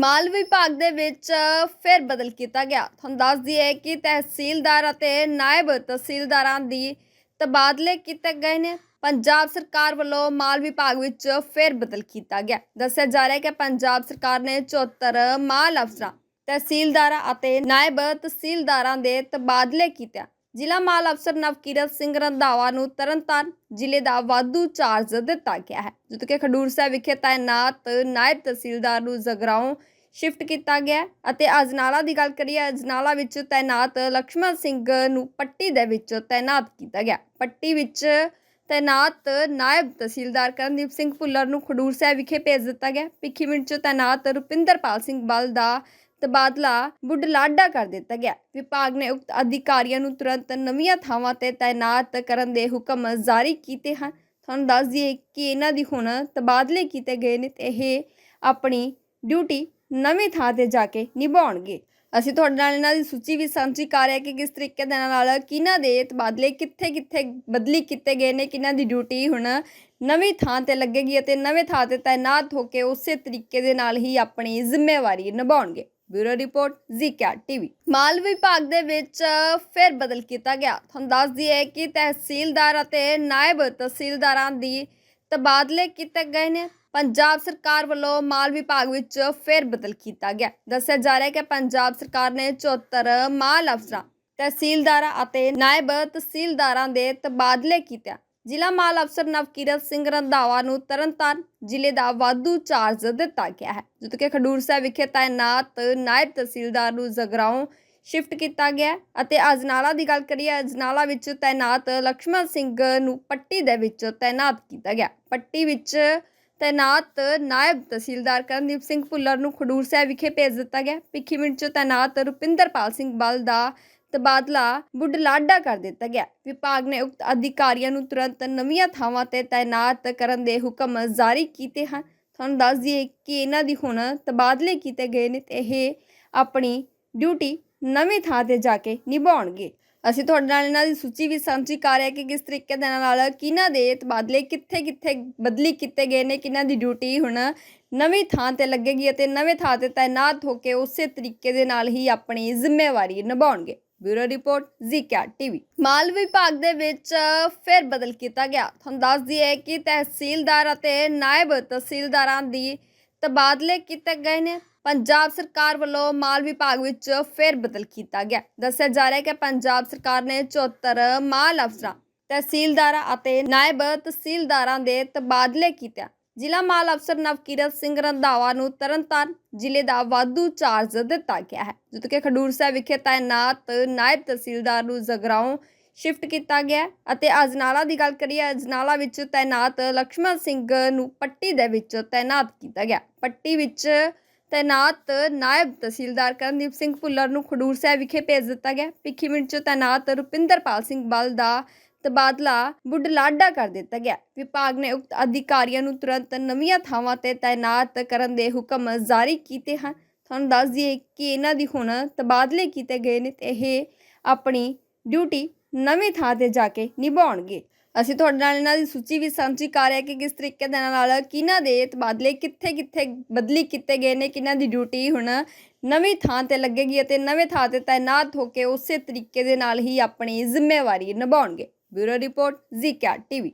ਮਾਲ ਵਿਭਾਗ ਦੇ ਵਿੱਚ ਫਿਰ ਬਦਲ ਕੀਤਾ ਗਿਆ। ਤੁਹਾਨੂੰ ਦੱਸ ਦਈਏ ਕਿ ਤਹਿਸੀਲਦਾਰ ਅਤੇ ਨਾਇਬ ਤਹਿਸੀਲਦਾਰਾਂ ਦੀ ਤਬਾਦਲੇ ਕੀਤੇ ਗਏ ਨੇ। ਪੰਜਾਬ ਸਰਕਾਰ ਵੱਲੋਂ ਮਾਲ ਵਿਭਾਗ ਵਿੱਚ ਫਿਰ ਬਦਲ ਕੀਤਾ ਗਿਆ। ਦੱਸਿਆ ਜਾ ਰਿਹਾ ਹੈ ਕਿ ਪੰਜਾਬ ਸਰਕਾਰ ਨੇ 74 ਮਾਲ ਅਫਸਰਾਂ, ਤਹਿਸੀਲਦਾਰਾਂ ਅਤੇ ਨਾਇਬ ਤਹਿਸੀਲਦਾਰਾਂ ਦੇ ਤਬਾਦਲੇ ਕੀਤੇ। ਜ਼ਿਲ੍ਹਾ ਮਾਲ ਅਫਸਰ ਨਵਕੀਰਤ ਸਿੰਘ ਰੰਧਾਵਾ ਨੂੰ ਤਰਨਤਾਰਨ ਜ਼ਿਲ੍ਹੇ ਦਾ ਵਾਧੂ ਚਾਰਜ ਦਿੱਤਾ ਗਿਆ ਹੈ। ਜਦੋਂ ਕਿ ਖਡੂਰ ਸਾਹਿਬ ਵਿਖੇ ਤਾਇਨਾਤ ਨਾਇਬ ਤਹਿਸੀਲਦਾਰ ਨੂੰ ਜਗਰਾਉਂ ਸ਼ਿਫਟ ਕੀਤਾ ਗਿਆ ਅਤੇ ਅਜਨਾਲਾ ਦੀ ਗੱਲ ਕਰੀਏ ਅਜਨਾਲਾ ਵਿੱਚ ਤਾਇਨਾਤ ਲక్ష్ਮਣ ਸਿੰਘ ਨੂੰ ਪੱਟੀ ਦੇ ਵਿੱਚ ਤਾਇਨਾਤ ਕੀਤਾ ਗਿਆ। ਪੱਟੀ ਵਿੱਚ ਤਾਇਨਾਤ ਨਾਇਬ ਤਹਿਸੀਲਦਾਰ ਕਰਨਦੀਪ ਸਿੰਘ ਭੁੱਲਰ ਨੂੰ ਖਡੂਰ ਸਾਹਿਬ ਵਿਖੇ ਭੇਜ ਦਿੱਤਾ ਗਿਆ। ਭਿੱਖੀਵਿੰਡ 'ਚ ਤਾਇਨਾਤ ਰੁਪਿੰਦਰਪਾਲ ਸਿੰਘ ਬਲ ਦਾ ਤਬਾਦਲਾ ਬੁੱਢਲਾਡਾ ਕਰ ਦਿੱਤਾ ਗਿਆ। ਵਿਭਾਗ ਨੇ ਉਕਤ ਅਧਿਕਾਰੀਆਂ ਨੂੰ ਤੁਰੰਤ ਨਵੀਆਂ ਥਾਵਾਂ ਤੇ ਤਾਇਨਾਤ ਕਰਨ ਦੇ ਹੁਕਮ ਜਾਰੀ ਕੀਤੇ ਹਨ। ਤੁਹਾਨੂੰ ਦੱਸ ਦਈਏ ਕਿ ਇਹਨਾਂ ਦੀ ਹੁਣ ਤਬਾਦਲੇ ਕੀਤੇ ਗਏ ਨੇ ਤੇ ਇਹ ਆਪਣੀ ਡਿਊਟੀ ਨਵੀਂ ਥਾਂ ਤੇ ਜਾ ਕੇ ਨਿਭਾਉਣਗੇ। ਅਸੀਂ ਤੁਹਾਡੇ ਨਾਲ ਇਹਨਾਂ ਦੀ ਸੂਚੀ ਵੀ ਸਾਂਝੀ ਕਰ ਰਹੇ ਹਾਂ ਕਿ ਕਿਸ ਤਰੀਕੇ ਦੇ ਨਾਲ ਕਿਹਨਾਂ ਦੇ ਤਬਾਦਲੇ ਕਿੱਥੇ ਕਿੱਥੇ ਬਦਲੀ ਕੀਤੇ ਗਏ ਨੇ, ਕਿਹਨਾਂ ਦੀ ਡਿਊਟੀ ਹੁਣ ਨਵੀਂ ਥਾਂ ਤੇ ਲੱਗੇਗੀ ਅਤੇ ਨਵੇਂ ਥਾਂ ਤੇ ਤਾਇਨਾਤ ਹੋ ਕੇ ਉਸੇ ਤਰੀਕੇ ਦੇ ਨਾਲ ਹੀ ਆਪਣੀ ਜ਼ਿੰਮੇਵਾਰੀ ਨਿਭਾਉਣਗੇ। Bureau report Zika TV. ਮਾਲ ਵਿਭਾਗ ਦੇ ਵਿੱਚ ਫਿਰ ਬਦਲ ਕੀਤਾ ਗਿਆ। ਤੁਹਾਨੂੰ ਦੱਸ ਦਈਏ ਕਿ ਤਹਿਸੀਲਦਾਰ ਅਤੇ ਨਾਇਬ ਤਹਿਸੀਲਦਾਰਾਂ ਦੀ ਤਬਾਦਲੇ ਕੀਤੇ ਗਏ ਨੇ। ਪੰਜਾਬ ਸਰਕਾਰ ਵੱਲੋਂ ਮਾਲ ਵਿਭਾਗ ਵਿੱਚ ਫਿਰ ਬਦਲ ਕੀਤਾ ਗਿਆ। ਦੱਸਿਆ ਜਾ ਰਿਹਾ ਹੈ ਕਿ ਪੰਜਾਬ ਸਰਕਾਰ ਨੇ 74 ਮਾਲ ਅਫਸਰਾਂ, ਤਹਿਸੀਲਦਾਰਾਂ ਅਤੇ ਨਾਇਬ ਤਹਿਸੀਲਦਾਰਾਂ ਦੇ ਤਬਾਦਲੇ ਕੀਤੇ। ਜ਼ਿਲ੍ਹਾ ਮਾਲ ਅਫਸਰ ਨਵਕੀਰਤ ਸਿੰਘ ਰੰਧਾਵਾ ਨੂੰ ਤਰਨਤਾਰਨ ਜ਼ਿਲ੍ਹੇ ਦਾ ਵਾਧੂ ਚਾਰਜ ਦਿੱਤਾ ਗਿਆ ਹੈ। ਜਦੋਂ ਕਿ ਖਡੂਰ ਸਾਹਿਬ ਵਿਖੇ ਤਾਇਨਾਤ ਨਾਇਬ ਤਹਿਸੀਲਦਾਰ ਨੂੰ ਜਗਰਾਉਂ ਸ਼ਿਫਟ ਕੀਤਾ ਗਿਆ ਅਤੇ ਅਜਨਾਲਾ ਦੀ ਗੱਲ ਕਰੀਏ, ਅਜਨਾਲਾ ਵਿੱਚ ਤਾਇਨਾਤ ਲక్ష్ਮਣ ਸਿੰਘ ਨੂੰ ਪੱਟੀ ਦੇ ਵਿੱਚ ਤਾਇਨਾਤ ਕੀਤਾ ਗਿਆ। ਪੱਟੀ ਵਿੱਚ ਤਾਇਨਾਤ ਨਾਇਬ ਤਹਿਸੀਲਦਾਰ ਕਰਨਦੀਪ ਸਿੰਘ ਭੁੱਲਰ ਨੂੰ ਖਡੂਰ ਸਾਹਿਬ ਵਿਖੇ ਭੇਜ ਦਿੱਤਾ ਗਿਆ। ਭਿੱਖੀਵਿੰਡ 'ਚ ਤਾਇਨਾਤ ਰੁਪਿੰਦਰਪਾਲ ਸਿੰਘ ਬਲ ਦਾ ਤਬਾਦਲਾ ਬੁੱਢਲਾਡਾ ਕਰ ਦਿੱਤਾ ਗਿਆ। ਵਿਭਾਗ ਨੇ ਉਕਤ ਅਧਿਕਾਰੀਆਂ ਨੂੰ ਤੁਰੰਤ ਨਵੀਆਂ ਥਾਵਾਂ ਤੇ ਤਾਇਨਾਤ ਕਰਨ ਦੇ ਹੁਕਮ ਜਾਰੀ ਕੀਤੇ ਹਨ। ਤੁਹਾਨੂੰ ਦੱਸ ਦਈਏ ਕਿ ਇਹਨਾਂ ਦੀ ਹੁਣ ਤਬਾਦਲੇ ਕੀਤੇ ਗਏ ਨੇ ਤੇ ਇਹ ਆਪਣੀ ਡਿਊਟੀ ਨਵੀਂ ਥਾਂ ਤੇ ਜਾ ਕੇ ਨਿਭਾਉਣਗੇ। ਅਸੀਂ ਤੁਹਾਡੇ ਨਾਲ ਇਹਨਾਂ ਦੀ ਸੂਚੀ ਵੀ ਸਾਂਝੀ ਕਰ ਰਹੇ ਹਾਂ ਕਿ ਕਿਸ ਤਰੀਕੇ ਦੇ ਨਾਲ ਕਿਹਨਾਂ ਦੇ ਤਬਾਦਲੇ ਕਿੱਥੇ ਕਿੱਥੇ ਬਦਲੀ ਕੀਤੇ ਗਏ ਨੇ, ਕਿਹਨਾਂ ਦੀ ਡਿਊਟੀ ਹੁਣ ਨਵੀਂ ਥਾਂ ਤੇ ਲੱਗੇਗੀ ਅਤੇ ਨਵੇਂ ਥਾਂ ਤੇ ਤਾਇਨਾਤ ਹੋ ਕੇ ਉਸੇ ਤਰੀਕੇ ਦੇ ਨਾਲ ਹੀ ਆਪਣੀ ਜ਼ਿੰਮੇਵਾਰੀ ਨਿਭਾਉਣਗੇ। Bureau report Zika TV. ਮਾਲ ਵਿਭਾਗ ਦੇ ਵਿੱਚ ਫਿਰ ਬਦਲ ਕੀਤਾ ਗਿਆ। ਤੁਹਾਨੂੰ ਦੱਸ ਦਈਏ ਕਿ ਤਹਿਸੀਲਦਾਰ ਅਤੇ ਨਾਇਬ ਤਹਿਸੀਲਦਾਰਾਂ ਦੀ ਤਬਾਦਲੇ ਕੀਤੇ ਗਏ ਨੇ। ਪੰਜਾਬ ਸਰਕਾਰ ਵੱਲੋਂ ਮਾਲ ਵਿਭਾਗ ਵਿੱਚ ਫਿਰ ਬਦਲ ਕੀਤਾ ਗਿਆ। ਦੱਸਿਆ ਜਾ ਰਿਹਾ ਹੈ ਕਿ ਪੰਜਾਬ ਸਰਕਾਰ ਨੇ 74 ਮਾਲ ਅਫਸਰਾਂ, ਤਹਿਸੀਲਦਾਰਾਂ ਅਤੇ ਨਾਇਬ ਤਹਿਸੀਲਦਾਰਾਂ ਦੇ ਤਬਾਦਲੇ ਕੀਤੇ। ਜ਼ਿਲ੍ਹਾ ਮਾਲ ਅਫਸਰ ਨਵਕੀਰਤ ਸਿੰਘ ਰੰਧਾਵਾ ਨੂੰ ਤਰਨਤਾਰਨ ਜ਼ਿਲ੍ਹੇ ਦਾ ਵਾਧੂ ਚਾਰਜ ਦਿੱਤਾ ਗਿਆ ਹੈ। ਜਦੋਂ ਕਿ ਖਡੂਰ ਸਾਹਿਬ ਵਿਖੇ ਤਾਇਨਾਤ ਨਾਇਬ ਤਹਿਸੀਲਦਾਰ ਨੂੰ ਜਗਰਾਉਂ ਸ਼ਿਫਟ ਕੀਤਾ ਗਿਆ ਅਤੇ ਅਜਨਾਲਾ ਦੀ ਗੱਲ ਕਰੀਏ, ਅਜਨਾਲਾ ਵਿੱਚ ਤਾਇਨਾਤ ਲక్ష్ਮਣ ਸਿੰਘ ਨੂੰ ਪੱਟੀ ਦੇ ਵਿੱਚ ਤਾਇਨਾਤ ਕੀਤਾ ਗਿਆ। ਪੱਟੀ ਵਿੱਚ ਤਾਇਨਾਤ ਨਾਇਬ ਤਹਿਸੀਲਦਾਰ ਕਰਨਦੀਪ ਸਿੰਘ ਭੁੱਲਰ ਨੂੰ ਖਡੂਰ ਸਾਹਿਬ ਵਿਖੇ ਭੇਜ ਦਿੱਤਾ ਗਿਆ। ਭਿੱਖੀਵਿੰਡ 'ਚ ਤਾਇਨਾਤ ਰੁਪਿੰਦਰਪਾਲ ਸਿੰਘ ਬਲ ਦਾ ਤਬਾਦਲਾ ਬੁੱਢਲਾਡਾ ਕਰ ਦਿੱਤਾ ਗਿਆ। ਵਿਭਾਗ ਨੇ ਉਕਤ ਅਧਿਕਾਰੀਆਂ ਨੂੰ ਤੁਰੰਤ ਨਵੀਆਂ ਥਾਵਾਂ ਤੇ ਤਾਇਨਾਤ ਕਰਨ ਦੇ ਹੁਕਮ ਜਾਰੀ ਕੀਤੇ ਹਨ। ਤੁਹਾਨੂੰ ਦੱਸ ਦਈਏ ਕਿ ਇਹਨਾਂ ਦੀ ਹੁਣ ਤਬਾਦਲੇ ਕੀਤੇ ਗਏ ਨੇ ਤੇ ਇਹ ਆਪਣੀ ਡਿਊਟੀ ਨਵੀਂ ਥਾਂ ਤੇ ਜਾ ਕੇ ਨਿਭਾਉਣਗੇ। ਅਸੀਂ ਤੁਹਾਡੇ ਨਾਲ ਇਹਨਾਂ ਦੀ ਸੂਚੀ ਵੀ ਸਾਂਝੀ ਕਰ ਰਹੇ ਹਾਂ ਕਿ ਕਿਸ ਤਰੀਕੇ ਦੇ ਨਾਲ ਕਿਹਨਾਂ ਦੇ ਤਬਾਦਲੇ ਕਿੱਥੇ ਕਿੱਥੇ ਬਦਲੀ ਕੀਤੇ ਗਏ ਨੇ, ਕਿਹਨਾਂ ਦੀ ਡਿਊਟੀ ਹੁਣ ਨਵੀਂ ਥਾਂ ਤੇ ਲੱਗੇਗੀ ਅਤੇ ਨਵੇਂ ਥਾਂ ਤੇ ਤਾਇਨਾਤ ਹੋ ਕੇ ਉਸੇ ਤਰੀਕੇ ਦੇ ਨਾਲ ਹੀ ਆਪਣੀ ਜ਼ਿੰਮੇਵਾਰੀ ਨਿਭਾਉਣਗੇ। Bureau report Zika TV